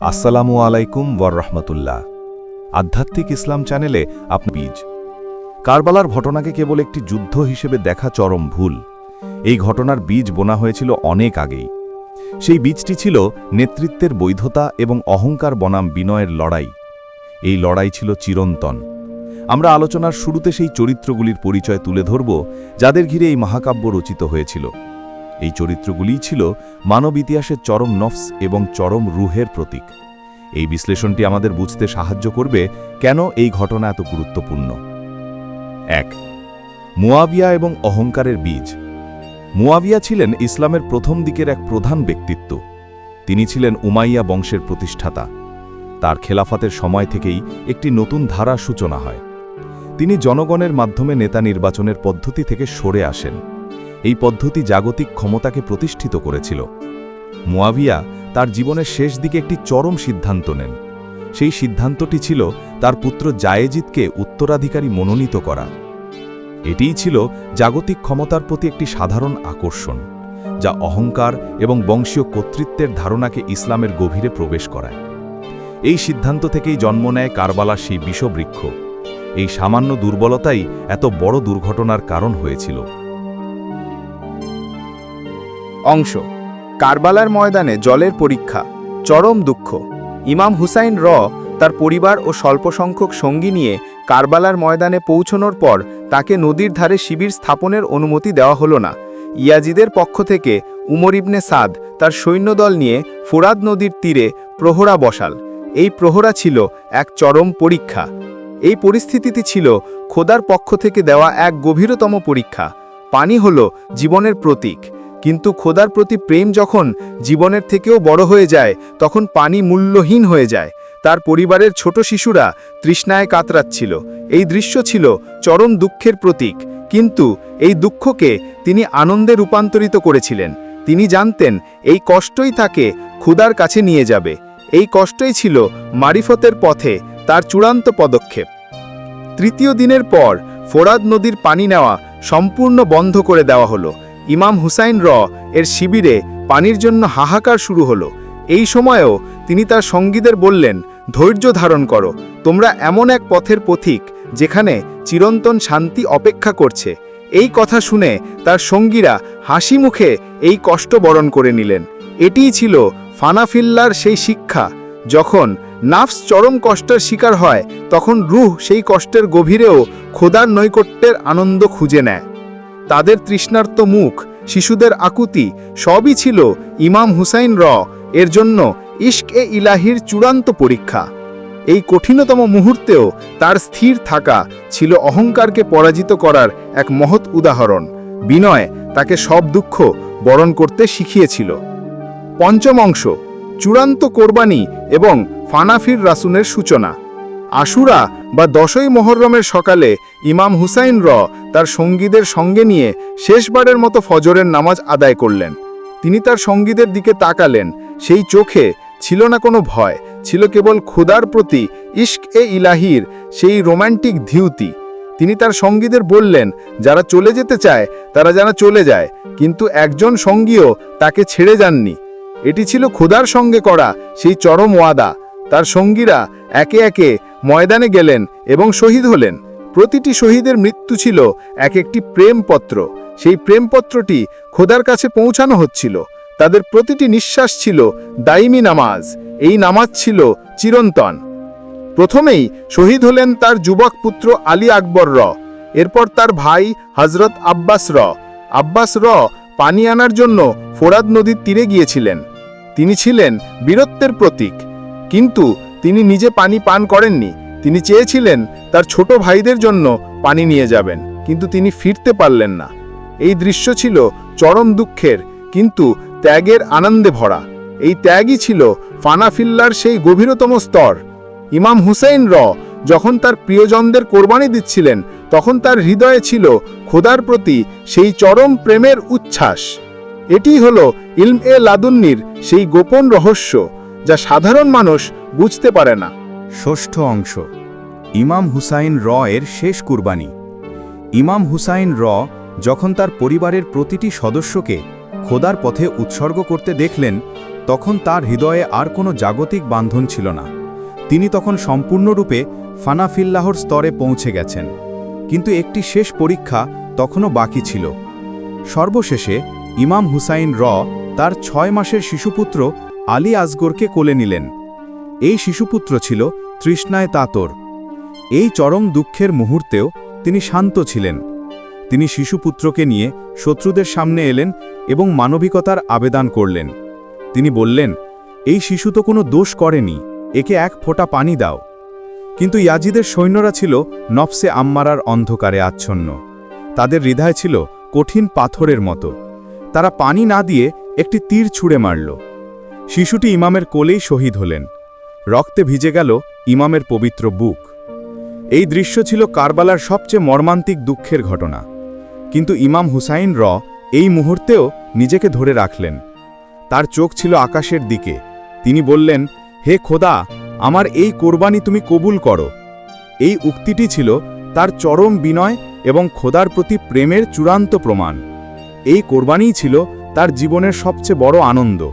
আসসালামু আলাইকুম ওয়ার রহমতুল্লাহ আধ্যাত্মিক ইসলাম চ্যানেলে আপনি বীজ। কারবালার ঘটনাকে কেবল একটি যুদ্ধ হিসেবে দেখা চরম ভুল। এই ঘটনার বীজ বোনা হয়েছিল অনেক আগেই। সেই বীজটি ছিল নেতৃত্বের বৈধতা এবং অহংকার বনাম বিনয়ের লড়াই। এই লড়াই ছিল চিরন্তন। আমরা আলোচনার শুরুতে সেই চরিত্রগুলির পরিচয় তুলে ধরব, যাদের ঘিরে এই মহাকাব্য রচিত হয়েছিল। এই চরিত্রগুলিই ছিল মানব ইতিহাসের চরম নফস এবং চরম রুহের প্রতীক। এই বিশ্লেষণটি আমাদের বুঝতে সাহায্য করবে কেন এই ঘটনা এত গুরুত্বপূর্ণ। এক, মুয়াবিয়া এবং অহংকারের বীজ। মুয়াবিয়া ছিলেন ইসলামের প্রথম দিকের এক প্রধান ব্যক্তিত্ব। তিনি ছিলেন উমাইয়া বংশের প্রতিষ্ঠাতা। তার খেলাফাতের সময় থেকেই একটি নতুন ধারা সূচনা হয়। তিনি জনগণের মাধ্যমে নেতা নির্বাচনের পদ্ধতি থেকে সরে আসেন। এই পদ্ধতি জাগতিক ক্ষমতাকে প্রতিষ্ঠিত করেছিল। মুয়াবিয়া তার জীবনের শেষ দিকে একটি চরম সিদ্ধান্ত নেন। সেই সিদ্ধান্তটি ছিল তার পুত্র জায়েজিদকে উত্তরাধিকারী মনোনীত করা। এটিই ছিল জাগতিক ক্ষমতার প্রতি একটি সাধারণ আকর্ষণ, যা অহংকার এবং বংশীয় কর্তৃত্বের ধারণাকে ইসলামের গভীরে প্রবেশ করায়। এই সিদ্ধান্ত থেকেই জন্ম নেয় কারবালার সেই বিষবৃক্ষ। এই সামান্য দুর্বলতাই এত বড় দুর্ঘটনার কারণ হয়েছিল। অংশ। কারবালার ময়দানে জলের পরীক্ষা, চরম দুঃখ। ইমাম হুসাইন র তার পরিবার ও স্বল্প সংখ্যক সঙ্গী নিয়ে কারবালার ময়দানে পৌঁছনোর পর তাকে নদীর ধারে শিবির স্থাপনের অনুমতি দেওয়া হলো না। ইয়াজিদের পক্ষ থেকে উমর ইবনে সাদ তার সৈন্যদল নিয়ে ফোরাদ নদীর তীরে প্রহরা বসাল। এই প্রহরা ছিল এক চরম পরীক্ষা। এই পরিস্থিতিটি ছিল খোদার পক্ষ থেকে দেওয়া এক গভীরতম পরীক্ষা। পানি হল জীবনের প্রতীক। কিন্তু খোদার প্রতি প্রেম যখন জীবনের থেকেও বড় হয়ে যায়, তখন পানি মূল্যহীন হয়ে যায়। তার পরিবারের ছোট শিশুরা তৃষ্ণায় কাতরাচ্ছিল। এই দৃশ্য ছিল চরম দুঃখের প্রতীক। কিন্তু এই দুঃখকে তিনি আনন্দে রূপান্তরিত করেছিলেন। তিনি জানতেন, এই কষ্টই তাকে ক্ষুদার কাছে নিয়ে যাবে। এই কষ্টই ছিল মারিফতের পথে তার চূড়ান্ত পদক্ষেপ। তৃতীয় দিনের পর ফোরাদ নদীর পানি নেওয়া সম্পূর্ণ বন্ধ করে দেওয়া হলো। ইমাম হুসাইন র এর শিবিরে পানির জন্য হাহাকার শুরু হলো। এই সময়েও তিনি তার সঙ্গীদের বললেন, ধৈর্য ধারণ করো। তোমরা এমন এক পথের পথিক যেখানে চিরন্তন শান্তি অপেক্ষা করছে। এই কথা শুনে তার সঙ্গীরা হাসি মুখে এই কষ্ট বরণ করে নিলেন। এটিই ছিল ফানাফিল্লার সেই শিক্ষা। যখন নাফস চরম কষ্টের শিকার হয়, তখন রুহ সেই কষ্টের গভীরেও খোদার নৈকট্যের আনন্দ খুঁজে নেয়। তাদের তৃষ্ণার্ত মুখ, শিশুদের আকুতি, সবই ছিল ইমাম হুসাইন র। এর জন্য ইশক এ ইলাহির চূড়ান্ত পরীক্ষা। এই কঠিনতম মুহূর্তেও তার স্থির থাকা ছিল অহংকারকে পরাজিত করার এক মহৎ উদাহরণ। বিনয় তাকে সব দুঃখ বরণ করতে শিখিয়েছিল। পঞ্চম অংশ, চূড়ান্ত কোরবানি এবং ফানাফির রাসুনের সূচনা। আশুরা বা দশই মহরমের সকালে ইমাম হুসাইন র তার সঙ্গীদের সঙ্গে নিয়ে শেষবারের মতো ফজরের নামাজ আদায় করলেন। তিনি তার সঙ্গীদের দিকে তাকালেন। সেই চোখে ছিল না কোনো ভয়, ছিল কেবল ক্ষুদার প্রতি ইশক এ ইলাহির সেই রোম্যান্টিক ধিউতি। তিনি তার সঙ্গীদের বললেন, যারা চলে যেতে চায়, তারা যেন চলে যায়, কিন্তু একজন সঙ্গীও তাকে ছেড়ে যাননি। এটি ছিল ক্ষুদার সঙ্গে করা সেই চরম ওয়াদা। তার সঙ্গীরা একে একে ময়দানে গেলেন এবং শহীদ হলেন। প্রতিটি শহীদের মৃত্যু ছিল এক একটি প্রেমপত্র। সেই প্রেমপত্রটি খোদার কাছে পৌঁছানো হচ্ছিল। তাদের প্রতিটি নিঃশ্বাস ছিল দাইমি নামাজ। এই নামাজ ছিল চিরন্তন। প্রথমেই শহীদ হলেন তার যুবক পুত্র আলী আকবর র। এরপর তার ভাই হজরত আব্বাস র। আব্বাস র পানি আনার জন্য ফোরাদ নদীর তীরে গিয়েছিলেন। তিনি ছিলেন বীরত্বের প্রতীক। কিন্তু তিনি নিজে পানি পান করেননি। তিনি চেয়েছিলেন তার ছোট ভাইদের জন্য পানি নিয়ে যাবেন, কিন্তু তিনি ফিরতে পারলেন না। এই দৃশ্য ছিল চরম দুঃখের, কিন্তু ত্যাগের আনন্দে ভরা। এই ত্যাগই ছিল ফানাফিল্লার সেই গভীরতম স্তর। ইমাম হুসাইন র যখন তার প্রিয়জনদের কোরবানি দিচ্ছিলেন, তখন তার হৃদয়ে ছিল খোদার প্রতি সেই চরম প্রেমের উচ্ছ্বাস। এটি হল ইলম এ লাদুন্নির সেই গোপন রহস্য। যা সাধারণ মানুষ বুঝতে পারে না। ষষ্ঠ অংশ। ইমাম হুসাইন র এর শেষ কুরবানি। ইমাম হুসাইন র যখন তার পরিবারের প্রতিটি সদস্যকে খোদার পথে উৎসর্গ করতে দেখলেন, তখন তার হৃদয়ে আর কোনো জাগতিক বান্ধন ছিল না। তিনি তখন সম্পূর্ণরূপে ফানাফিল্লাহর স্তরে পৌঁছে গেছেন। কিন্তু একটি শেষ পরীক্ষা তখনও বাকি ছিল। সর্বশেষে ইমাম হুসাইন র তার ছয় মাসের শিশুপুত্র আলী আসগরকে কোলে নিলেন। এই শিশুপুত্র ছিল তৃষ্ণায় তাতর। এই চরম দুঃখের মুহূর্তেও তিনি শান্ত ছিলেন। তিনি শিশুপুত্রকে নিয়ে শত্রুদের সামনে এলেন এবং মানবিকতার আবেদন করলেন। তিনি বললেন, এই শিশু তো কোনো দোষ করেনি, একে এক ফোঁটা পানি দাও। কিন্তু ইয়াজিদের সৈন্যরা ছিল নফসে আম্মারার অন্ধকারে আচ্ছন্ন। তাদের হৃদয় ছিল কঠিন পাথরের মতো। তারা পানি না দিয়ে একটি তীর ছুঁড়ে মারল। শিশুটি ইমামের কোলেই শহীদ হলেন। রক্তে ভিজে গেল ইমামের পবিত্র বুক। এই দৃশ্য ছিল কারবালার সবচেয়ে মর্মান্তিক দুঃখের ঘটনা। কিন্তু ইমাম হুসাইন র এই মুহূর্তেও নিজেকে ধরে রাখলেন। তার চোখ ছিল আকাশের দিকে। তিনি বললেন, হে খোদা, আমার এই কোরবানি তুমি কবুল করো। এই উক্তিটি ছিল তার চরম বিনয় এবং খোদার প্রতি প্রেমের চূড়ান্ত প্রমাণ। এই কোরবানিই ছিল তার জীবনের সবচেয়ে বড় আনন্দ।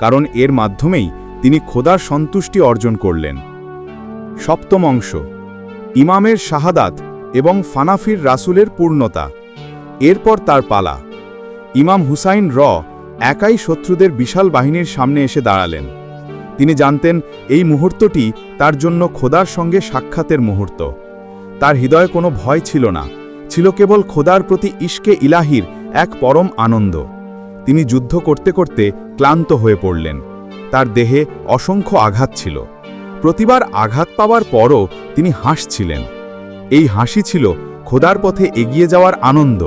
কারণ এর মাধ্যমেই তিনি খোদার সন্তুষ্টি অর্জন করলেন। সপ্তম অংশ, ইমামের শাহাদাত এবং ফানাফির রাসুলের পূর্ণতা। এরপর তার পালা। ইমাম হুসাইন র একাই শত্রুদের বিশাল বাহিনীর সামনে এসে দাঁড়ালেন। তিনি জানতেন এই মুহূর্তটি তার জন্য খোদার সঙ্গে সাক্ষাতের মুহূর্ত। তার হৃদয়ে কোনো ভয় ছিল না, ছিল কেবল খোদার প্রতি ইশকে ইলাহির এক পরম আনন্দ। তিনি যুদ্ধ করতে করতে ক্লান্ত হয়ে পড়লেন। তার দেহে অসংখ্য আঘাত ছিল। প্রতিবার আঘাত পাওয়ার পরও তিনি হাসছিলেন। এই হাসি ছিল খোদার পথে এগিয়ে যাওয়ার আনন্দ।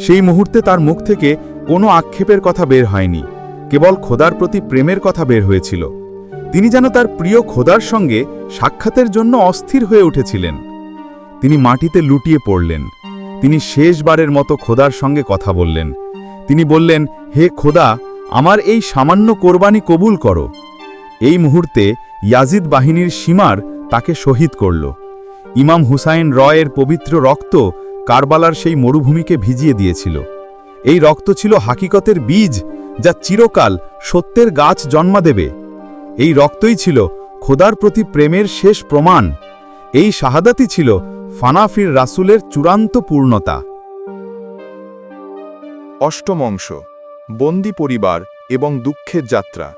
সেই মুহূর্তে তার মুখ থেকে কোনো আক্ষেপের কথা বের হয়নি, কেবল খোদার প্রতি প্রেমের কথা বের হয়েছিল। তিনি যেন তার প্রিয় খোদার সঙ্গে সাক্ষাতের জন্য অস্থির হয়ে উঠেছিলেন। তিনি মাটিতে লুটিয়ে পড়লেন। তিনি শেষবারের মতো খোদার সঙ্গে কথা বললেন। তিনি বললেন, হে খোদা, আমার এই সামান্য কোরবানি কবুল করো। এই মুহূর্তে ইয়াজিদ বাহিনীর সীমার তাকে শহীদ করল। ইমাম হুসাইন রয়ের পবিত্র রক্ত কারবালার সেই মরুভূমিকে ভিজিয়ে দিয়েছিল। এই রক্ত ছিল হাকিকতের বীজ যা চিরকাল সত্যের গাছ জন্মা দেবে। এই রক্তই ছিল খোদার প্রতি প্রেমের শেষ প্রমাণ। এই শাহাদাতই ছিল ফানাফির রাসুলের চূড়ান্ত পূর্ণতা। অষ্টম অংশ, বন্দি পরিবার এবং দুঃখের যাত্রা।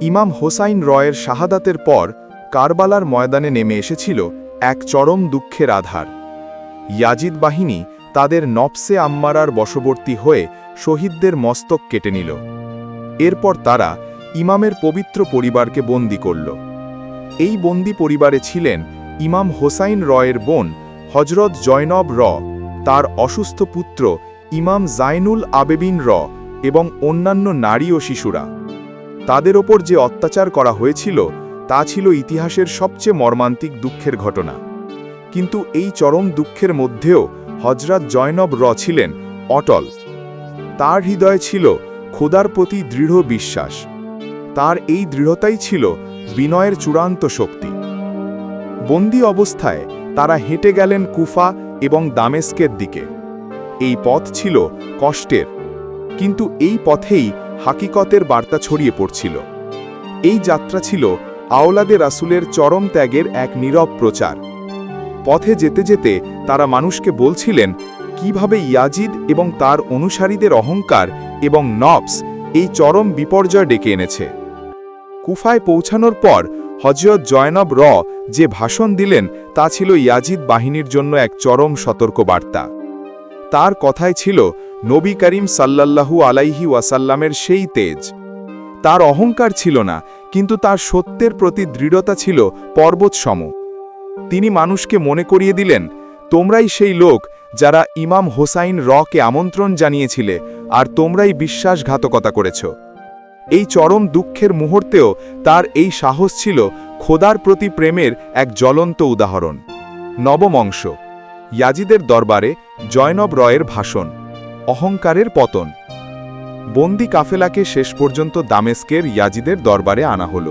ইমাম হোসাইন রয়ের শাহাদাতের পর কারবালার ময়দানে নেমে এসেছিল এক চরম দুঃখের আধার। ইয়াজিদ বাহিনী তাদের নফসে আম্মারার বশবর্তী হয়ে শহীদদের মস্তক কেটে নিল। এরপর তারা ইমামের পবিত্র পরিবারকে বন্দি করল। এই বন্দি পরিবারে ছিলেন ইমাম হোসাইন রয়ের বোন হজরত জয়নব র, তার অসুস্থ পুত্র ইমাম জাইনুল আবেবিন র এবং অন্যান্য নারী ও শিশুরা। তাদের ওপর যে অত্যাচার করা হয়েছিল, তা ছিল ইতিহাসের সবচেয়ে মর্মান্তিক দুঃখের ঘটনা। কিন্তু এই চরম দুঃখের মধ্যেও হজরত জয়নব র ছিলেন অটল। তার হৃদয়ে ছিল খোদার প্রতি দৃঢ় বিশ্বাস। তার এই দৃঢ়তাই ছিল বিনয়ের চূড়ান্ত শক্তি। বন্দি অবস্থায় তারা হেঁটে গেলেন কুফা এবং দামেস্কের দিকে। এই পথ ছিল কষ্টের। কিন্তু এই পথেই হাকিকতের বার্তা ছড়িয়ে পড়ছিল। এই যাত্রা ছিল আওলাদে রাসুলের চরম ত্যাগের এক নীরব প্রচার। পথে যেতে যেতে তারা মানুষকে বলছিলেন, কীভাবে ইয়াজিদ এবং তার অনুসারীদের অহংকার এবং নবস এই চরম বিপর্যয় ডেকে এনেছে? কুফায় পৌঁছানোর পর হজরত জয়নব র যে ভাষণ দিলেন, তা ছিল ইয়াজিদ বাহিনীর জন্য এক চরম সতর্কবার্তা। তার কথায় ছিল, নবী করিম সাল্লাল্লাহু আলাইহি ওয়াসাল্লামের সেই তেজ। তার অহংকার ছিল না, কিন্তু তার সত্যের প্রতি দৃঢ়তা ছিল পর্বতসম তিনি মানুষকে মনে করিয়ে দিলেন, তোমরাই সেই লোক যারা ইমাম হোসাইন রকে আমন্ত্রণ জানিয়েছিলে, আর তোমরাই বিশ্বাসঘাতকতা করেছ। এই চরম দুঃখের মুহূর্তেও তার এই সাহস ছিল খোদার প্রতি প্রেমের এক জ্বলন্ত উদাহরণ। নবম অংশ। ইয়াজিদের দরবারে জয়নব রয়ের ভাষণ, অহংকারের পতন। বন্দি কাফেলাকে শেষ পর্যন্ত দামেস্কের ইয়াজিদের দরবারে আনা হল।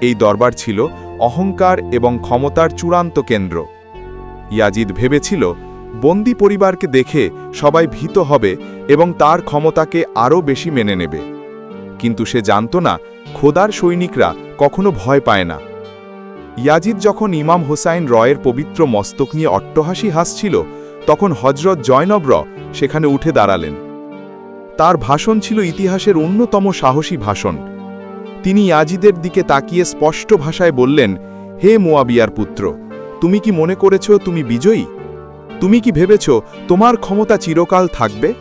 এই দরবার ছিল অহংকার এবং ক্ষমতার চূড়ান্ত কেন্দ্র। ইয়াজিদ ভেবেছিল, বন্দি পরিবারকে দেখে সবাই ভীত হবে এবং তার ক্ষমতাকে আরও বেশি মেনে নেবে। কিন্তু সে জানত না, খোদার সৈনিকরা কখনো ভয় পায় না। ইয়াজিদ যখন ইমাম হোসাইন রয়ের পবিত্র মস্তক নিয়ে অট্টহাসি হাসছিল, তখন হজরত জয়নব র সেখানে উঠে দাঁড়ালেন। তার ভাষণ ছিল ইতিহাসের অন্যতম সাহসী ভাষণ। তিনি ইয়াজিদের দিকে তাকিয়ে স্পষ্ট ভাষায় বললেন, হে মোয়াবিয়ার পুত্র, তুমি কি মনে করেছ তুমি বিজয়ী? তুমি কি ভেবেছ তোমার ক্ষমতা চিরকাল থাকবে?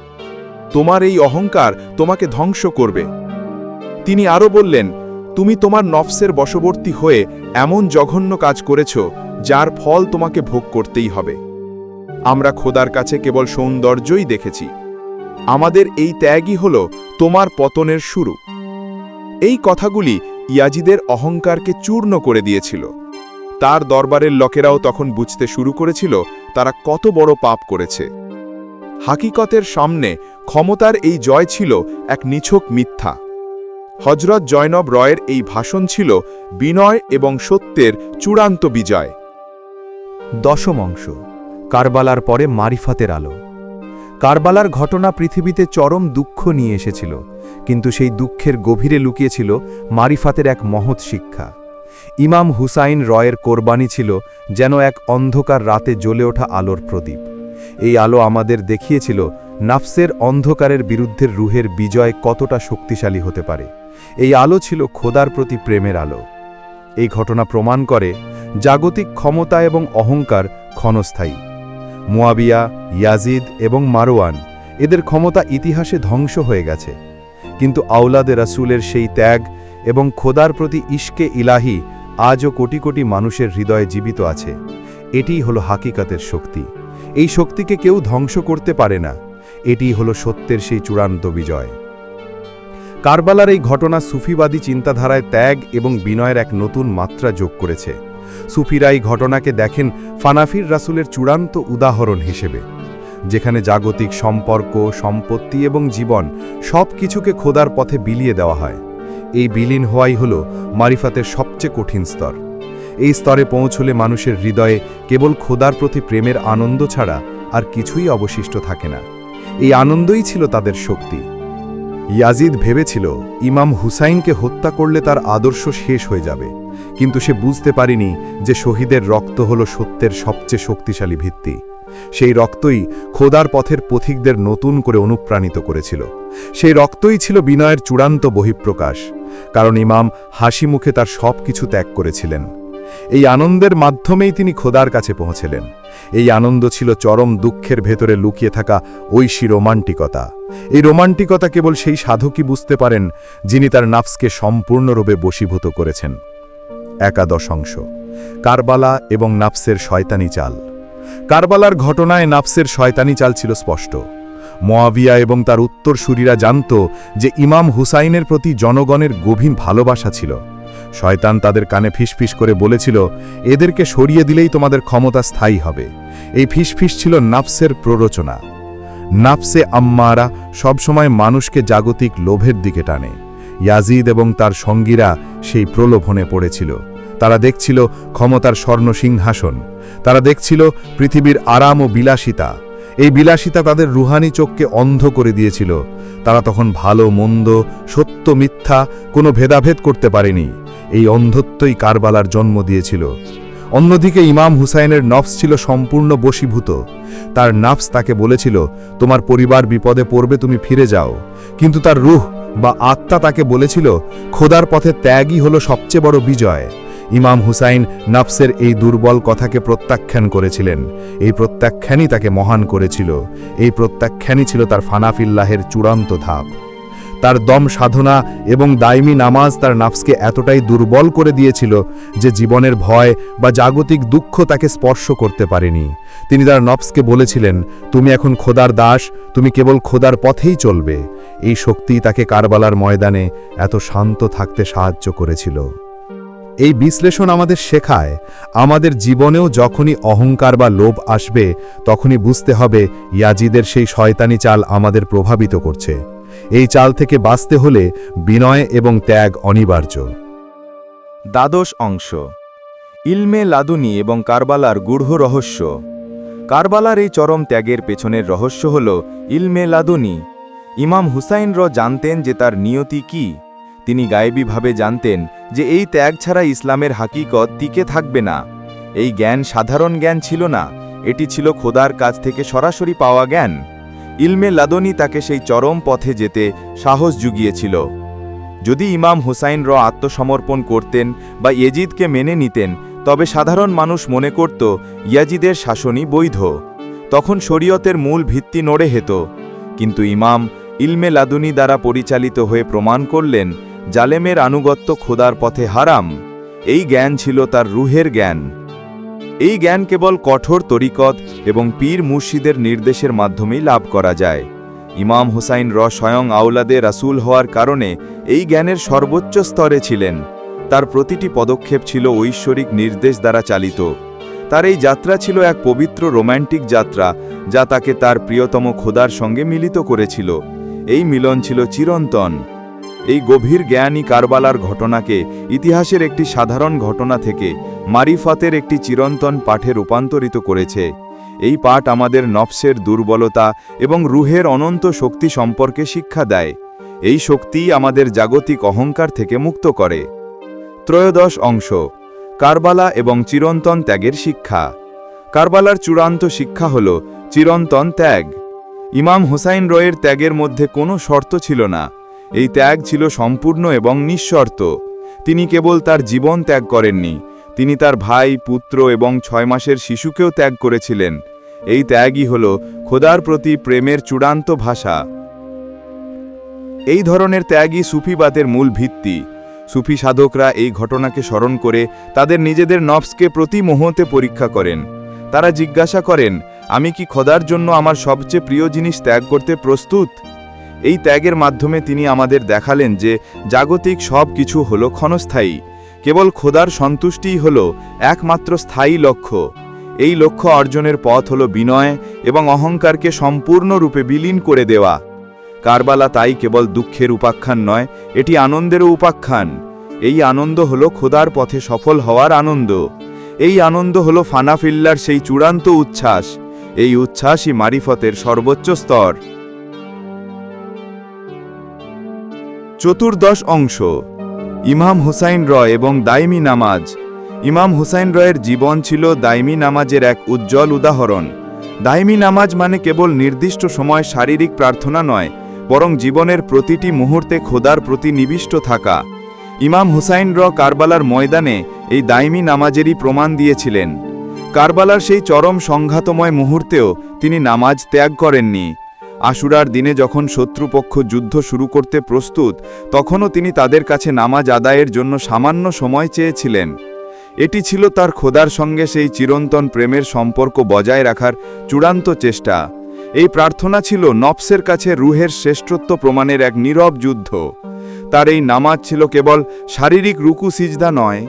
তোমার এই অহংকার তোমাকে ধ্বংস করবে। তিনি আরও বললেন তুমি তোমার নফসের বশবর্তী হয়ে এমন জঘন্য কাজ করেছ, যার ফল তোমাকে ভোগ করতেই হবে। আমরা খোদার কাছে কেবল সৌন্দর্যই দেখেছি। আমাদের এই ত্যাগই হল তোমার পতনের শুরু। এই কথাগুলি ইয়াজিদের অহংকারকে চূর্ণ করে দিয়েছিল। তার দরবারের লোকেরাও তখন বুঝতে শুরু করেছিল, তারা কত বড় পাপ করেছে। হাকিকতের সামনে ক্ষমতার এই জয় ছিল এক নিছক মিথ্যা। হজরত জয়নব রয়ের এই ভাষণ ছিল বিনয় এবং সত্যের চূড়ান্ত বিজয়। দশম অংশ, কারবালার পরে মারিফাতের আলো। কারবালার ঘটনা পৃথিবীতে চরম দুঃখ নিয়ে এসেছিল, কিন্তু সেই দুঃখের গভীরে লুকিয়েছিল মারিফাতের এক মহৎ শিক্ষা। ইমাম হুসাইন রয়ের কোরবানি ছিল যেন এক অন্ধকার রাতে জ্বলে ওঠা আলোর প্রদীপ। এই আলো আমাদের দেখিয়েছিল নাফসের অন্ধকারের বিরুদ্ধের রুহের বিজয় কতটা শক্তিশালী হতে পারে। এই আলো ছিল খোদার প্রতি প্রেমের আলো। এই ঘটনা প্রমাণ করে জাগতিক ক্ষমতা এবং অহংকার ক্ষণস্থায়ী। মুয়াবিয়া, ইয়াজিদ এবং মারোয়ান এদের ক্ষমতা ইতিহাসে ধ্বংস হয়ে গেছে। কিন্তু আউলাদে রাসুলের সেই ত্যাগ এবং খোদার প্রতি ইশকে ইলাহি আজও কোটি কোটি মানুষের হৃদয়ে জীবিত আছে। এটিই হলো হাকিকাতের শক্তি। এই শক্তিকে কেউ ধ্বংস করতে পারে না। এটিই হলো সত্যের সেই চূড়ান্ত বিজয়। কারবালার এই ঘটনা সুফিবাদী চিন্তাধারায় ত্যাগ এবং বিনয়ের এক নতুন মাত্রা যোগ করেছে। সুফিরা এই ঘটনাকে দেখেন ফানাফির রাসুলের চূড়ান্ত উদাহরণ হিসেবে, যেখানে জাগতিক সম্পর্ক, সম্পত্তি এবং জীবন সব কিছুকে খোদার পথে বিলিয়ে দেওয়া হয়। এই বিলীন হওয়াই হল মারিফাতের সবচেয়ে কঠিন স্তর। এই স্তরে পৌঁছলে মানুষের হৃদয়ে কেবল খোদার প্রতি প্রেমের আনন্দ ছাড়া আর কিছুই অবশিষ্ট থাকে না। এই আনন্দই ছিল তাদের শক্তি। ইয়াজিদ ভেবেছিল, ইমাম হুসাইনকে হত্যা করলে তার আদর্শ শেষ হয়ে যাবে। কিন্তু সে বুঝতে পারেনি যে শহীদের রক্ত হল সত্যের সবচেয়ে শক্তিশালী ভিত্তি। সেই রক্তই খোদার পথের পথিকদের নতুন করে অনুপ্রাণিত করেছিল। সেই রক্তই ছিল বিনয়ের চূড়ান্ত বহিঃপ্রকাশ, কারণ ইমাম হাসি মুখে তার সব কিছু ত্যাগ করেছিলেন। এই আনন্দের মাধ্যমেই তিনি খোদার কাছে পৌঁছেলেন। এই আনন্দ ছিল চরম দুঃখের ভেতরে লুকিয়ে থাকা ঐশী রোমান্টিকতা। এই রোমান্টিকতা কেবল সেই সাধকই বুঝতে পারেন যিনি তার নাফসকে সম্পূর্ণরূপে বশীভূত করেছেন। একাদশ অংশ। কারবালা এবং নাফসের শয়তানি চাল। কারবালার ঘটনায় নাফসের শয়তানি চাল ছিল স্পষ্ট। মোয়াবিয়া এবং তার উত্তরসূরিরা জানত যে ইমাম হুসাইনের প্রতি জনগণের গভীর ভালোবাসা ছিল। শয়তান তাদের কানে ফিসফিস করে বলেছিল, এদেরকে সরিয়ে দিলেই তোমাদের ক্ষমতা স্থায়ী হবে। এই ফিসফিস ছিল নাফসের প্ররোচনা। নাফসে আম্মারা সবসময় মানুষকে জাগতিক লোভের দিকে টানে। ইয়াজিদ এবং তার সঙ্গীরা সেই প্রলোভনে পড়েছিল। তারা দেখছিল ক্ষমতার স্বর্ণ সিংহাসন। তারা দেখছিল পৃথিবীর আরাম ও বিলাসিতা। এই বিলাসিতা তাদের রুহানি চোখকে অন্ধ করে দিয়েছিল। তারা তখন ভালো, মন্দ, সত্য, মিথ্যা কোনো ভেদাভেদ করতে পারেনি। এই অন্ধত্বই কারবালার জন্ম দিয়েছিল। অন্যদিকে ইমাম হুসাইনের নফস ছিল সম্পূর্ণ বশীভূত। তার নাফস তাকে বলেছিল, তোমার পরিবার বিপদে পড়বে, তুমি ফিরে যাও। কিন্তু তার রুহ বা আত্মা তাকে বলেছিল, খোদার পথে ত্যাগই হলো সবচেয়ে বড় বিজয়। ইমাম হুসাইন নাফসের এই দুর্বল কথাকে প্রত্যাখ্যান করেছিলেন। এই প্রত্যাখ্যানই তাকে মহান করেছিল। এই প্রত্যাখ্যানই ছিল তার ফানাফিল্লাহের চূড়ান্ত ধাপ। তার দম সাধনা এবং দাইমি নামাজ তার নাফসকে এতটাই দুর্বল করে দিয়েছিল যে জীবনের ভয় বা জাগতিক দুঃখ তাকে স্পর্শ করতে পারেনি। তিনি তার নফসকে বলেছিলেন, তুমি এখন খোদার দাস, তুমি কেবল খোদার পথেই চলবে। এই শক্তি তাকে কারবালার ময়দানে এত শান্ত থাকতে সাহায্য করেছিল। এই বিশ্লেষণ আমাদের শেখায়, আমাদের জীবনেও যখনই অহংকার বা লোভ আসবে, তখনই বুঝতে হবে ইয়াজিদের সেই শয়তানি চাল আমাদের প্রভাবিত করছে। এই চাল থেকে বাঁচতে হলে বিনয় এবং ত্যাগ অনিবার্য। দ্বাদশ অংশ। ইলমে লাদুনি এবং কারবালার গূঢ় রহস্য। কারবালার এই চরম ত্যাগের পেছনের রহস্য হল ইলমে লাদুনি। ইমাম হুসাইন র জানতেন যে তার নিয়তি কি। তিনি গায়েবীভাবে জানতেন যে এই ত্যাগ ছাড়া ইসলামের হাকিকত টিকে থাকবে না। এই জ্ঞান সাধারণ জ্ঞান ছিল না, এটি ছিল খোদার কাছ থেকে সরাসরি পাওয়া জ্ঞান। ইলমে লাদনি তাকে সেই চরম পথে যেতে সাহস জুগিয়েছিল। যদি ইমাম হুসাইন র আত্মসমর্পণ করতেন বা ইয়েজিদকে মেনে নিতেন, তবে সাধারণ মানুষ মনে করত, ইয়াজিদের শাসনই বৈধ। তখন শরীয়তের মূল ভিত্তি নড়ে হেত। কিন্তু ইমাম ইলমে লাদুনি দ্বারা পরিচালিত হয়ে প্রমাণ করলেন জালেমের আনুগত্য খোদার পথে হারাম, এই জ্ঞান ছিল তার রুহের জ্ঞান। এই জ্ঞান কেবল কঠোর তরিকত এবং পীর মুর্শিদের নির্দেশের মাধ্যমেই লাভ করা যায়। ইমাম হুসাইন র স্বয়ং আওলাদে রাসূল হওয়ার কারণে এই জ্ঞানের সর্বোচ্চ স্তরে ছিলেন। তার প্রতিটি পদক্ষেপ ছিল ঐশ্বরিক নির্দেশ দ্বারা চালিত। তার এই যাত্রা ছিল এক পবিত্র রোম্যান্টিক যাত্রা, যা তাকে তার প্রিয়তম খোদার সঙ্গে মিলিত করেছিল। এই মিলন ছিল চিরন্তন। এই গভীর জ্ঞানী কারবালার ঘটনাকে ইতিহাসের একটি সাধারণ ঘটনা থেকে মারিফাতের একটি চিরন্তন পাঠে রূপান্তরিত করেছে। এই পাঠ আমাদের নফসের দুর্বলতা এবং রুহের অনন্ত শক্তি সম্পর্কে শিক্ষা দেয়। এই শক্তিই আমাদের জাগতিক অহংকার থেকে মুক্ত করে। ত্রয়োদশ অংশ, কারবালা এবং চিরন্তন ত্যাগের শিক্ষা। কারবালার চূড়ান্ত শিক্ষা হল চিরন্তন ত্যাগ। ইমাম হুসাইন রয়ের ত্যাগের মধ্যে কোনো শর্ত ছিল না। এই ত্যাগ ছিল সম্পূর্ণ এবং নিঃশর্ত। তিনি কেবল তার জীবন ত্যাগ করেননি, তিনি তার ভাই, পুত্র এবং ছয় মাসের শিশুকেও ত্যাগ করেছিলেন। এই ত্যাগই হল খোদার প্রতি প্রেমের চূড়ান্ত ভাষা। এই ধরনের ত্যাগই সুফিবাদের মূল ভিত্তি। সুফি সাধকরা এই ঘটনাকে স্মরণ করে তাদের নিজেদের নফসকে প্রতি মুহূর্তে পরীক্ষা করেন। তারা জিজ্ঞাসা করেন, আমি কি খোদার জন্য আমার সবচেয়ে প্রিয় জিনিস ত্যাগ করতে প্রস্তুত? এই ত্যাগের মাধ্যমে তিনি আমাদের দেখালেন যে জাগতিক সব কিছু হল ক্ষণস্থায়ী। কেবল খোদার সন্তুষ্টিই হল একমাত্র স্থায়ী লক্ষ্য। এই লক্ষ্য অর্জনের পথ হল বিনয় এবং অহংকারকে সম্পূর্ণরূপে বিলীন করে দেওয়া। কারবালা তাই কেবল দুঃখের উপাখ্যান নয়, এটি আনন্দেরও উপাখ্যান। এই আনন্দ হল খোদার পথে সফল হওয়ার আনন্দ। এই আনন্দ হল ফানাফিল্লার সেই চূড়ান্ত উচ্ছ্বাস। এই উচ্ছ্বাসই মারিফতের সর্বোচ্চ স্তর। চতুর্দশ অংশ। ইমাম হুসাইন রয় এবং দাইমি নামাজ। ইমাম হুসাইন রয়ের জীবন ছিল দাইমি নামাজের এক উজ্জ্বল উদাহরণ। দাইমি নামাজ মানে কেবল নির্দিষ্ট সময় শারীরিক প্রার্থনা নয়, বরং জীবনের প্রতিটি মুহূর্তে খোদার প্রতি নিবিষ্ট থাকা। ইমাম হুসাইন র কারবালার ময়দানে এই দাইমি নামাজেরই প্রমাণ দিয়েছিলেন। কারবালার সেই চরম সংঘাতময় মুহূর্তেও তিনি নামাজ ত্যাগ করেননি। আশুরার দিনে যখন শত্রুপক্ষ যুদ্ধ শুরু করতে প্রস্তুত, তখনও তিনি তাদের কাছে নামাজ আদায়ের জন্য সামান্য সময় চেয়েছিলেন। এটি ছিল তার খোদার সঙ্গে সেই চিরন্তন প্রেমের সম্পর্ক বজায় রাখার চূড়ান্ত চেষ্টা। এই প্রার্থনা ছিল নফসের কাছে রুহের শ্রেষ্ঠত্ব প্রমাণের এক নীরব যুদ্ধ। তার এই নামাজ ছিল কেবল শারীরিক রুকু সিজদা নয়,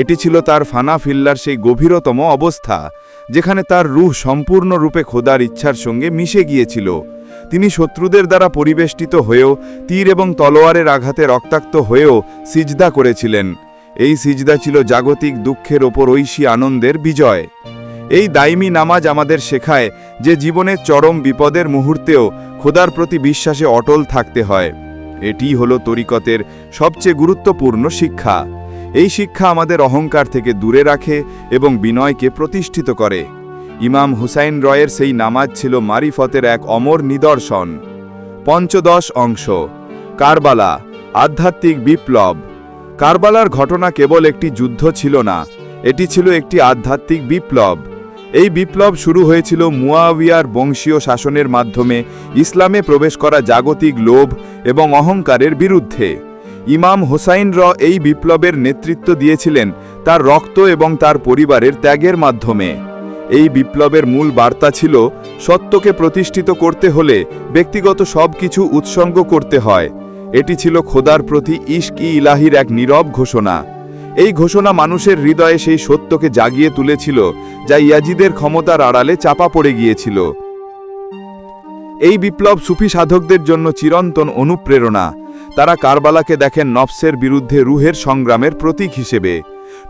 এটি ছিল তার ফানা ফিল্লার সেই গভীরতম অবস্থা, যেখানে তার রুহ সম্পূর্ণরূপে খোদার ইচ্ছার সঙ্গে মিশে গিয়েছিল। তিনি শত্রুদের দ্বারা পরিবেষ্টিত হয়েও, তীর এবং তলোয়ারের আঘাতে রক্তাক্ত হয়েও সিজদা করেছিলেন। এই সিজদা ছিল জাগতিক দুঃখের ওপর ঐশী আনন্দের বিজয়। এই দাইমি নামাজ আমাদের শেখায় যে জীবনের চরম বিপদের মুহূর্তেও খোদার প্রতি বিশ্বাসে অটল থাকতে হয়। এটিই হলো তরিকতের সবচেয়ে গুরুত্বপূর্ণ শিক্ষা। এই শিক্ষা আমাদের অহংকার থেকে দূরে রাখে এবং বিনয়কে প্রতিষ্ঠিত করে। ইমাম হুসাইন রয়ের সেই নামাজ ছিল মারিফতের এক অমর নিদর্শন। পঞ্চদশ অংশ। কারবালা, আধ্যাত্মিক বিপ্লব। কারবালার ঘটনা কেবল একটি যুদ্ধ ছিল না, এটি ছিল একটি আধ্যাত্মিক বিপ্লব। এই বিপ্লব শুরু হয়েছিল মুয়াবিয়ার বংশীয় শাসনের মাধ্যমে ইসলামে প্রবেশ করা জাগতিক লোভ এবং অহংকারের বিরুদ্ধে। ইমাম হোসাইন র এই বিপ্লবের নেতৃত্ব দিয়েছিলেন তার রক্ত এবং তার পরিবারের ত্যাগের মাধ্যমে। এই বিপ্লবের মূল বার্তা ছিল সত্যকে প্রতিষ্ঠিত করতে হলে ব্যক্তিগত সব কিছু উৎসর্গ করতে হয়। এটি ছিল খোদার প্রতি ইস্ক ই ইলাহির এক নীরব ঘোষণা। এই ঘোষণা মানুষের হৃদয়ে সেই সত্যকে জাগিয়ে তুলেছিল, যা ইয়াজিদের ক্ষমতার আড়ালে চাপা পড়ে গিয়েছিল। এই বিপ্লব সুফি সাধকদের জন্য চিরন্তন অনুপ্রেরণা। তারা কারবালাকে দেখেন নফসের বিরুদ্ধে রুহের সংগ্রামের প্রতীক হিসেবে।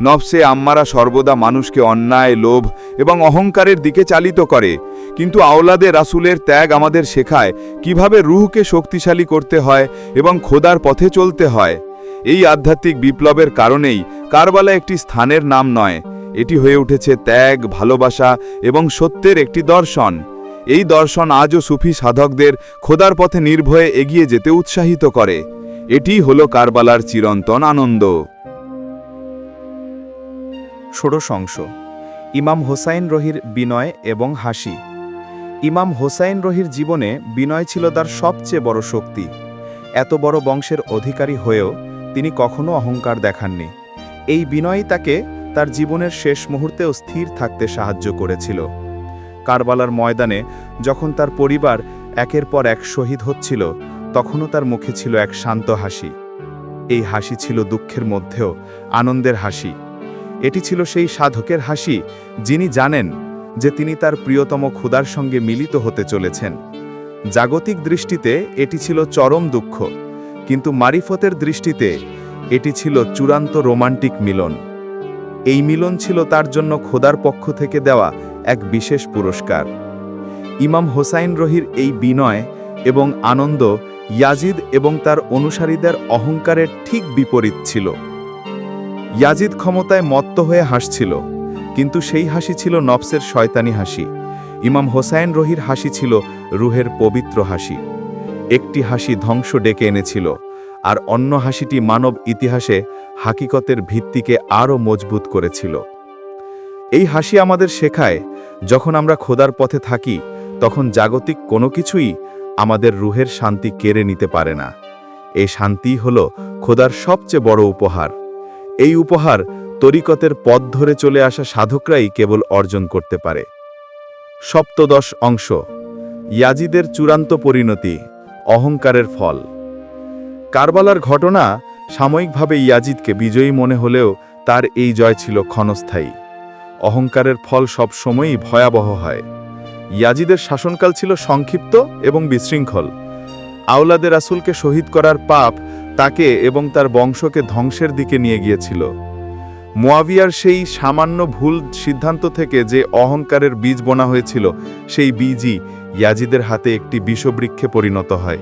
নফসে আম্মারা সর্বদা মানুষকে অন্যায়, লোভ এবং অহংকারের দিকে চালিত করে। কিন্তু আওলাদে রাসুলের ত্যাগ আমাদের শেখায় কীভাবে রুহকে শক্তিশালী করতে হয় এবং খোদার পথে চলতে হয়। এই আধ্যাত্মিক বিপ্লবের কারণেই কারবালা একটি স্থানের নাম নয়, এটি হয়ে উঠেছে ত্যাগ, ভালোবাসা এবং সত্যের একটি দর্শন। এই দর্শন আজও সুফি সাধকদের খোদার পথে নির্ভয়ে এগিয়ে যেতে উৎসাহিত করে। এটি হলো কারবালার চিরন্তন আনন্দ। ষোড়শ অংশ। ইমাম হোসাইন রহির বিনয় এবং হাসি। ইমাম হোসাইন রহির জীবনে বিনয় ছিল তার সবচেয়ে বড় শক্তি। এত বড় বংশের অধিকারী হয়েও তিনি কখনো অহংকার দেখাননি। এই বিনয়ই তাকে তার জীবনের শেষ মুহূর্তেও স্থির থাকতে সাহায্য করেছিল। কারবালার ময়দানে যখন তার পরিবার একের পর এক শহীদ হচ্ছিল, তখনও তার মুখে ছিল এক শান্ত হাসি। এই হাসি ছিল দুঃখের মধ্যেও আনন্দের হাসি। এটি ছিল সেই সাধকের হাসি, যিনি জানেন যে তিনি তার প্রিয়তম ক্ষুধার সঙ্গে মিলিত হতে চলেছেন। জাগতিক দৃষ্টিতে এটি ছিল চরম দুঃখ, কিন্তু মারিফতের দৃষ্টিতে এটি ছিল চূড়ান্ত রোমান্টিক মিলন। এই মিলন ছিল তার জন্য খোদার পক্ষ থেকে দেওয়া এক বিশেষ পুরস্কার। ইমাম হোসাইন রহির এই বিনয় এবং আনন্দ, ইয়াজিদ এবং তার অনুসারীদের অহংকারের ঠিক বিপরীত ছিল। ইয়াজিদ ক্ষমতায় মত্ত হয়ে হাসছিল, কিন্তু সেই হাসি ছিল নফসের শয়তানি হাসি। ইমাম হোসাইন রহির হাসি ছিল রুহের পবিত্র হাসি। একটি হাসি ধ্বংস ডেকে এনেছিল, আর অন্য হাসিটি মানব ইতিহাসে হাকিকতের ভিত্তিকে আরও মজবুত করেছিল। এই হাসি আমাদের শেখায়, যখন আমরা খোদার পথে থাকি, তখন জাগতিক কোনো কিছুই আমাদের রুহের শান্তি কেড়ে নিতে পারে না। এই শান্তিই হল খোদার সবচেয়ে বড় উপহার। এই উপহার তরিকতের পথ ধরে চলে আসা সাধকরাই কেবল অর্জন করতে পারে। সপ্তদশ অংশ। ইয়াজিদের চূড়ান্ত পরিণতি, অহংকারের ফল। কারবালার ঘটনা সাময়িকভাবে ইয়াজিদকে বিজয়ী মনে হলেও তার এই জয় ছিল ক্ষণস্থায়ী। অহংকারের ফল সব সময়ই ভয়াবহ হয়। ইয়াজিদের শাসনকাল ছিল সংক্ষিপ্ত এবং বিশৃঙ্খল। আওলাদে আসুলকে শহীদ করার পাপ তাকে এবং তার বংশকে ধ্বংসের দিকে নিয়ে গিয়েছিল। মোয়াবিয়ার সেই সামান্য ভুল সিদ্ধান্ত থেকে যে অহংকারের বীজ বোনা হয়েছিল, সেই বীজই ইয়াজিদের হাতে একটি বিষবৃক্ষে পরিণত হয়।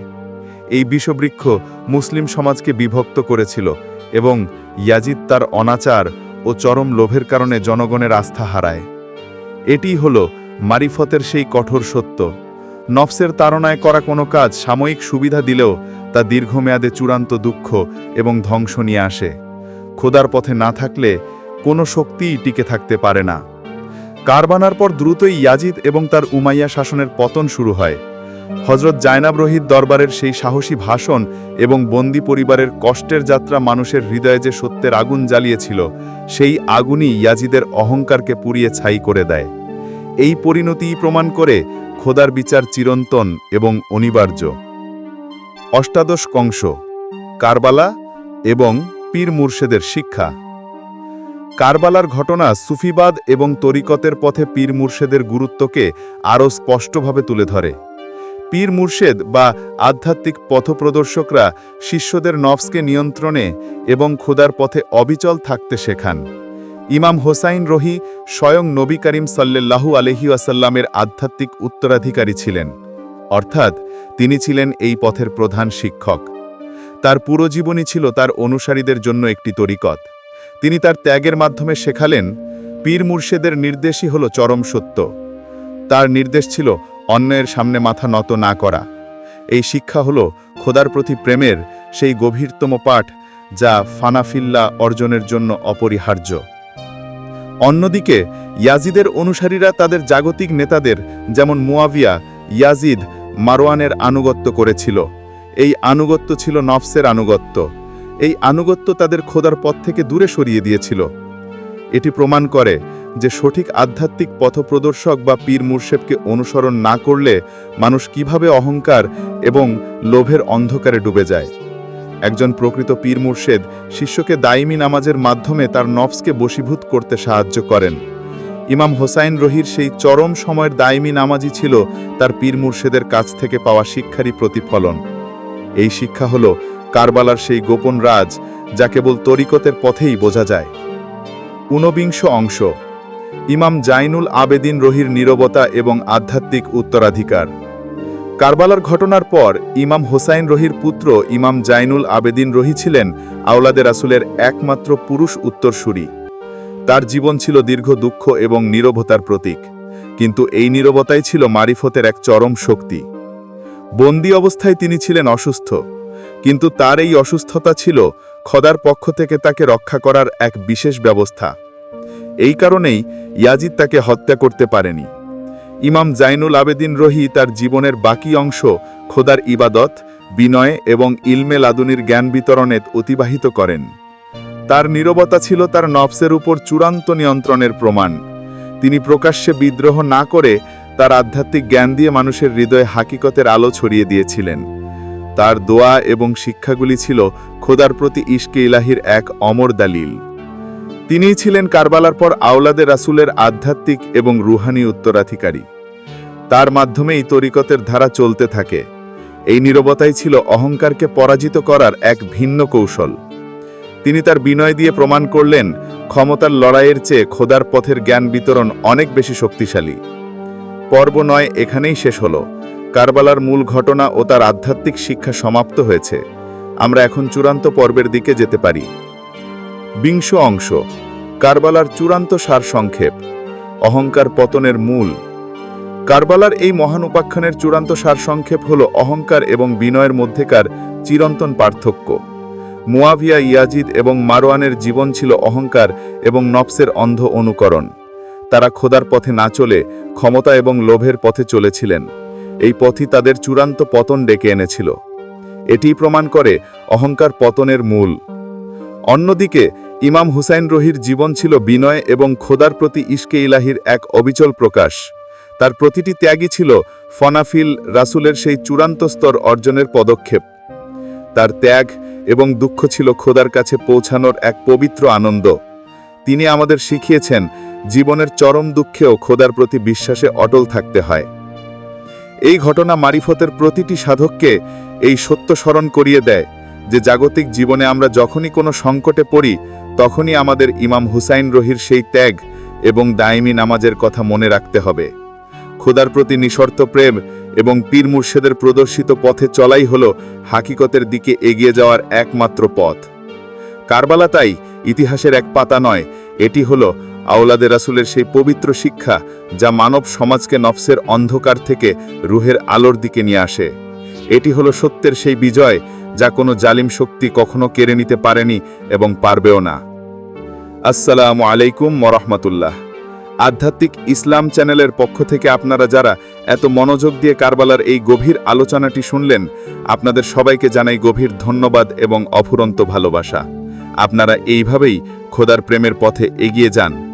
এই বিষবৃক্ষ মুসলিম সমাজকে বিভক্ত করেছিল এবং ইয়াজিদ তার অনাচার ও চরম লোভের কারণে জনগণের আস্থা হারায়। এটি হল মারিফতের সেই কঠোর সত্য। নফসের তাড়নায় করা কোনো কাজ সাময়িক সুবিধা দিলেও তা দীর্ঘমেয়াদে চূড়ান্ত দুঃখ এবং ধ্বংস নিয়ে আসে। খোদার পথে না থাকলে কোনো শক্তিই টিকে থাকতে পারে না। কারবানার পর দ্রুতই ইয়াজিদ এবং তার উমাইয়া শাসনের পতন শুরু হয়। হজরত জায়নাব রহিত দরবারের সেই সাহসী ভাষণ এবং বন্দি পরিবারের কষ্টের যাত্রা মানুষের হৃদয়ে যে সত্যের আগুন জ্বালিয়েছিল, সেই আগুনই ইয়াজিদের অহংকারকে পুড়িয়ে ছাই করে দেয়। এই পরিণতিই প্রমাণ করে খোদার বিচার চিরন্তন এবং অনিবার্য। অষ্টাদশ কংস, কারবালা এবং পীর মুর্শেদের শিক্ষা। কারবালার ঘটনা সুফিবাদ এবং তরিকতের পথে পীর মুর্শেদের গুরুত্বকে আরও স্পষ্টভাবে তুলে ধরে। পীর মুর্শেদ বা আধ্যাত্মিক পথপ্রদর্শকরা শিষ্যদের নফসকে নিয়ন্ত্রণে এবং খোদার পথে অবিচল থাকতে শেখান। ইমাম হোসাইন রহি স্বয়ং নবী করিম সাল্লাল্লাহু আলহি আসাল্লামের আধ্যাত্মিক উত্তরাধিকারী ছিলেন। অর্থাৎ তিনি ছিলেন এই পথের প্রধান শিক্ষক। তার পুরো জীবনই ছিল তার অনুসারীদের জন্য একটি তরিকত। তিনি তার ত্যাগের মাধ্যমে শেখালেন, পীর মুর্শেদের নির্দেশই হল চরম সত্য। তার নির্দেশ ছিল অন্যের সামনে মাথা নত না করা। এই শিক্ষা হল খোদার প্রতি প্রেমের সেই গভীরতম পাঠ যা ফানাফিল্লা অর্জনের জন্য অপরিহার্য। অন্যদিকে, ইয়াজিদের অনুসারীরা তাদের জাগতিক নেতাদের, যেমন মুয়াবিয়া, ইয়াজিদ মারোয়ানের আনুগত্য করেছিল। এই আনুগত্য ছিল নফসের আনুগত্য। এই আনুগত্য তাদের খোদার পথ থেকে দূরে সরিয়ে দিয়েছিল। এটি প্রমাণ করে যে সঠিক আধ্যাত্মিক পথপ্রদর্শক বা পীর মুর্শেবকে অনুসরণ না করলে মানুষ কীভাবে অহংকার এবং লোভের অন্ধকারে ডুবে যায়। একজন প্রকৃত পীর মুর্শেদ শিষ্যকে দাইমি নামাজের মাধ্যমে তার নফসকে বশীভূত করতে সাহায্য করেন। ইমাম হোসাইন রহির সেই চরম সময়ের দায়মি নামাজই ছিল তার পীর মুর্শেদের কাছ থেকে পাওয়া শিক্ষারই প্রতিফলন। এই শিক্ষা হল কারবালার সেই গোপন রাজ যা কেবল তরিকতের পথেই বোঝা যায়। ঊনবিংশ অংশ। ইমাম জাইনুল আবেদিন রহির নীরবতা এবং আধ্যাত্মিক উত্তরাধিকার। কারবালার ঘটনার পর ইমাম হোসাইন রহির পুত্র ইমাম জাইনুল আবেদিন রহি ছিলেন আওলাদের আসুলের একমাত্র পুরুষ উত্তরসূরি। তার জীবন ছিল দীর্ঘ দুঃখ এবং নীরবতার প্রতীক, কিন্তু এই নীরবতাই ছিল মারিফতের এক চরম শক্তি। বন্দি অবস্থায় তিনি ছিলেন অসুস্থ, কিন্তু তার এই অসুস্থতা ছিল খদার পক্ষ থেকে তাকে রক্ষা করার এক বিশেষ ব্যবস্থা। এই কারণেই ইয়াজিদ তাকে হত্যা করতে পারেনি। ইমাম জাইনুল আবেদিন রহি তার জীবনের বাকি অংশ খোদার ইবাদত, বিনয় এবং ইলমে লাদুনির জ্ঞান বিতরণে অতিবাহিত করেন। তার নীরবতা ছিল তার নফসের উপর চূড়ান্ত নিয়ন্ত্রণের প্রমাণ। তিনি প্রকাশ্যে বিদ্রোহ না করে তার আধ্যাত্মিক জ্ঞান দিয়ে মানুষের হৃদয়ে হাকিকতের আলো ছড়িয়ে দিয়েছিলেন। তার দোয়া এবং শিক্ষাগুলি ছিল খোদার প্রতি ইশকে ইলাহির এক অমর দালিল। তিনিই ছিলেন কারবালার পর আওলাদে রাসুলের আধ্যাত্মিক এবং রুহানি উত্তরাধিকারী। তার মাধ্যমেই তরিকতের ধারা চলতে থাকে। এই নীরবতাই ছিল অহংকারকে পরাজিত করার এক ভিন্ন কৌশল। তিনি তার বিনয় দিয়ে প্রমাণ করলেন, ক্ষমতার লড়াইয়ের চেয়ে খোদার পথের জ্ঞান বিতরণ অনেক বেশি শক্তিশালী। পর্ব নয় এখানেই শেষ হলো। কারবালার মূল ঘটনা ও তার আধ্যাত্মিক শিক্ষা সমাপ্ত হয়েছে। আমরা এখন চূড়ান্ত পর্বের দিকে যেতে পারি। বিংশ অংশ। কারবালার চূড়ান্ত সারসংক্ষেপ অহংকার পতনের মূল। কারবালার এই মহান উপাখ্যানের চূড়ান্ত সারসংক্ষেপ হল অহংকার এবং বিনয়ের মধ্যেকার চিরন্তন পার্থক্য। মুয়াভিয়া ইয়াজিদ এবং মারোয়ানের জীবন ছিল অহংকার এবং নফসের অন্ধ অনুকরণ। তারা খোদার পথে না চলে ক্ষমতা এবং লোভের পথে চলেছিলেন। এই পথই তাদের চূড়ান্ত পতন ডেকে এনেছিল। এটি প্রমাণ করে অহংকার পতনের মূল। অন্যদিকে, ইমাম হুসাইন রহির জীবন ছিল বিনয় এবং খোদার প্রতি ইশকে ইলাহির এক অবিচল প্রকাশ। তার প্রতিটি ত্যাগই ছিল ফনাফিল রাসুলের সেই চূড়ান্ত স্তর অর্জনের পদক্ষেপ। তার ত্যাগ এবং দুঃখ ছিল খোদার কাছে পৌঁছানোর এক পবিত্র আনন্দ। তিনি আমাদের শিখিয়েছেন, জীবনের চরম দুঃখেও খোদার প্রতি বিশ্বাসে অটল থাকতে হয়। এই ঘটনা মারিফতের প্রতিটি সাধককে এই সত্য স্মরণ করিয়ে দেয় যে জাগতিক জীবনে আমরা যখনই কোনো সংকটে পড়ি, তখনই আমাদের ইমাম হুসাইন রহির সেই ত্যাগ এবং দায়মি নামাজের কথা মনে রাখতে হবে। খোদার প্রতি নিঃশর্ত প্রেম এবং পীর মুর্শেদের প্রদর্শিত পথে চলাই হল হাকিকতের দিকে এগিয়ে যাওয়ার একমাত্র পথ। কারবালা তাই ইতিহাসের এক পাতা নয়, এটি হল আওলাদে রাসুলের সেই পবিত্র শিক্ষা যা মানব সমাজকে নফসের অন্ধকার থেকে রুহের আলোর দিকে নিয়ে আসে। এটি হলো সত্যের সেই বিজয় যা কোনো জালিম শক্তি কখনো কেড়ে নিতে পারেনি এবং পারবেও না। আসসালামু আলাইকুম মরহমতুল্লাহ আধ্যাত্মিক ইসলাম চ্যানেলের পক্ষ থেকে আপনারা যারা এত মনোযোগ দিয়ে কারবালার এই গভীর আলোচনাটি শুনলেন, আপনাদের সবাইকে জানাই গভীর ধন্যবাদ এবং অফুরন্ত ভালোবাসা। আপনারা এইভাবেই খোদার প্রেমের পথে এগিয়ে যান।